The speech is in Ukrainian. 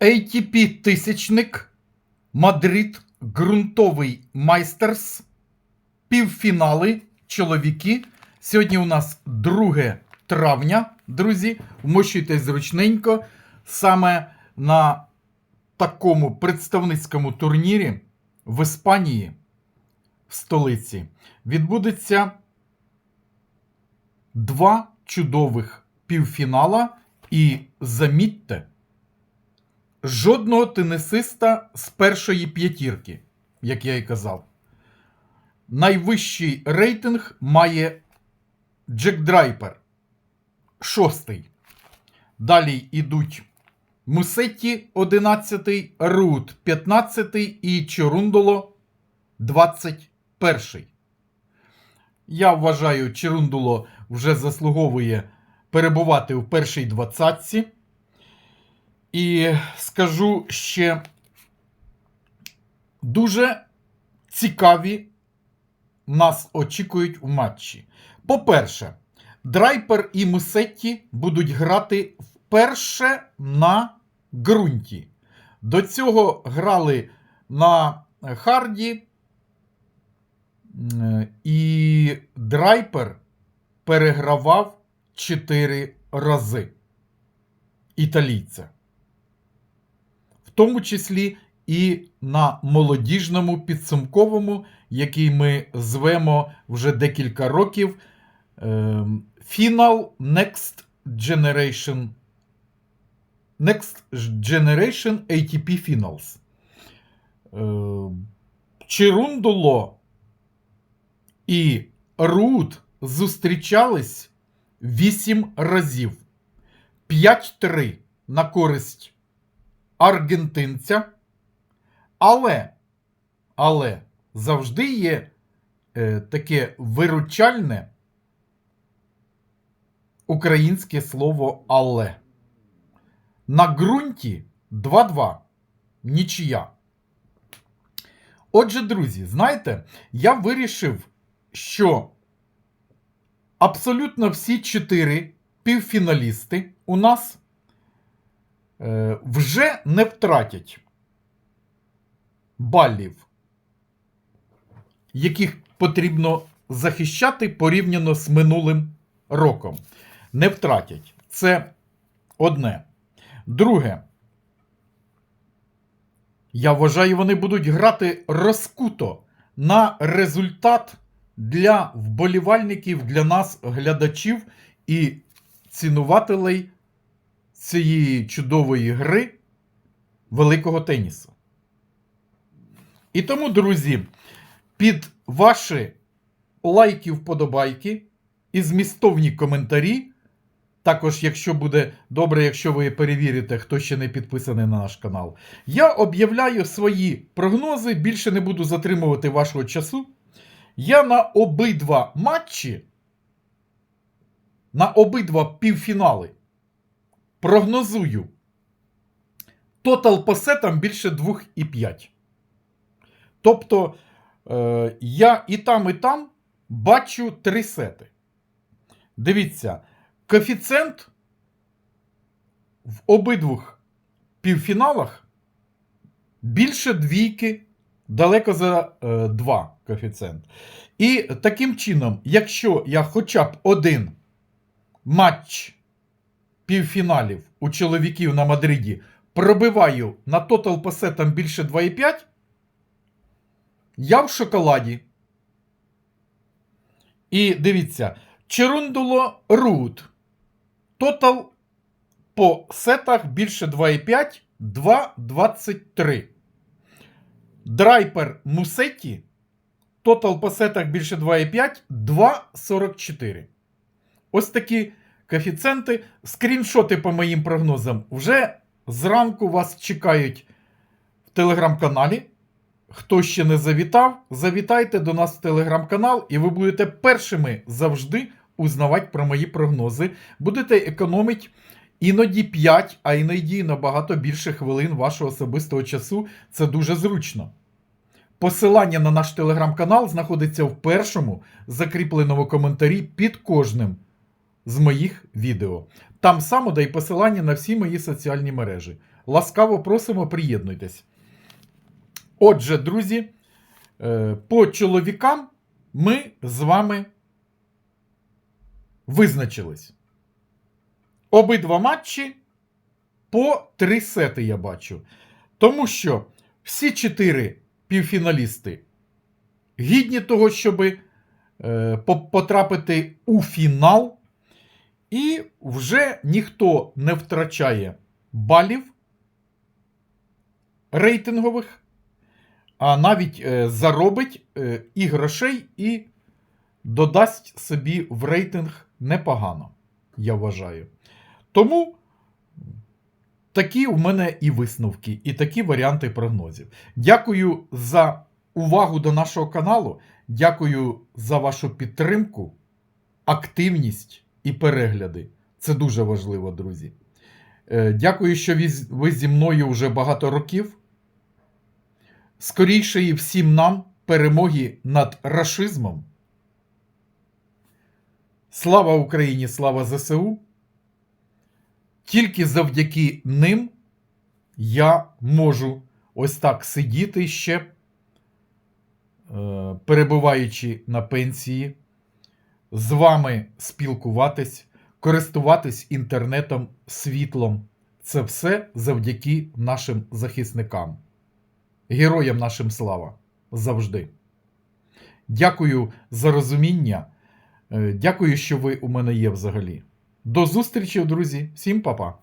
ATP тисячник, Мадрид, ґрунтовий майстерс, півфінали, чоловіки. Сьогодні у нас 2 травня, друзі. Вмощуйтесь зручненько. Саме на такому представницькому турнірі в Іспанії, в столиці, відбудеться два чудових півфінала. І замітьте, жодного тенісиста з першої п'ятірки, як я і казав. Найвищий рейтинг має Джек Драйпер, шостий. Далі йдуть Мусетті 11, Рут 15 і Чорундоло 21. Я вважаю, Черундуло вже заслуговує перебувати в першій двадцятці. І скажу ще дуже цікаві нас очікують в матчі. По-перше, Драйпер і Мусетті будуть грати вперше на ґрунті. До цього грали на Харді. І Драйпер перегравав 4 рази італійця. Тому числі і на молодіжному підсумковому, який ми звемо вже декілька років. ем, Final Next Generation. Next Generation ATP Finals. Е, Черундуло і Рут зустрічались 8 разів. 5-3 на користь аргентинця. Але, але завжди є е, таке виручальне українське слово але. На ґрунті 2-2. Нічия. Отже, друзі, знаєте, я вирішив, що абсолютно всі чотири півфіналісти у нас вже не втратять балів, яких потрібно захищати порівняно з минулим роком. Не втратять. Це одне. Друге. Я вважаю, вони будуть грати розкуто на результат для вболівальників, для нас, глядачів і цінувателей цієї чудової гри великого тенісу. І тому, друзі, під ваші лайки, вподобайки і змістовні коментарі. Також, якщо буде добре, якщо ви перевірите, хто ще не підписаний на наш канал, я об'являю свої прогнози. Більше не буду затримувати вашого часу. Я на обидва матчі, на обидва півфінали прогнозую тотал по сетам більше 2,5. Тобто, е, я і там, і там бачу три сети. Дивіться, коефіцієнт в обидвох півфіналах більше двійки, далеко за е, 2 коефіцієнт. І таким чином, якщо я хоча б один матч півфіналів у чоловіків на Мадриді пробиваю на тотал по сетам більше 2,5, я в шоколаді. І дивіться, Черундуло Рут. Тотал по сетах більше 2,5, 2,23. Драйпер Мусетті. Тотал по сетах більше 2,5, 2,44. Ось такі коефіцієнти. Скріншоти по моїм прогнозам вже зранку вас чекають в телеграм-каналі. Хто ще не завітав, завітайте до нас в телеграм-канал, і ви будете першими завжди узнавати про мої прогнози. Будете економити іноді 5, а іноді набагато більше хвилин вашого особистого часу. Це дуже зручно. Посилання на наш телеграм-канал знаходиться в першому закріпленому коментарі під кожним з моїх відео. там само дай посилання на всі мої соціальні мережі. Ласкаво просимо, приєднуйтесь. Отже, друзі, е, по чоловікам ми з вами визначились. Обидва матчі по три сети я бачу. Тому що всі чотири півфіналісти гідні того, щоб е, потрапити у фінал. І вже ніхто не втрачає балів рейтингових, а навіть е, заробить е, і грошей, і додасть собі в рейтинг непогано, я вважаю. Тому такі у мене і висновки, і такі варіанти прогнозів. Дякую за увагу до нашого каналу. Дякую за вашу підтримку, активність і перегляди. Це дуже важливо, друзі. Е, Дякую, що ви зі мною вже багато років. Скорішої всім нам перемоги над рашизмом. Слава Україні, слава ЗСУ. Тільки завдяки ним я можу ось так сидіти ще, е, перебуваючи на пенсії, з вами спілкуватись, користуватись інтернетом, світлом. Це все завдяки нашим захисникам. Героям нашим слава завжди. Дякую за розуміння. Е, Дякую, що ви у мене є взагалі. До зустрічі, друзі. Всім па-па.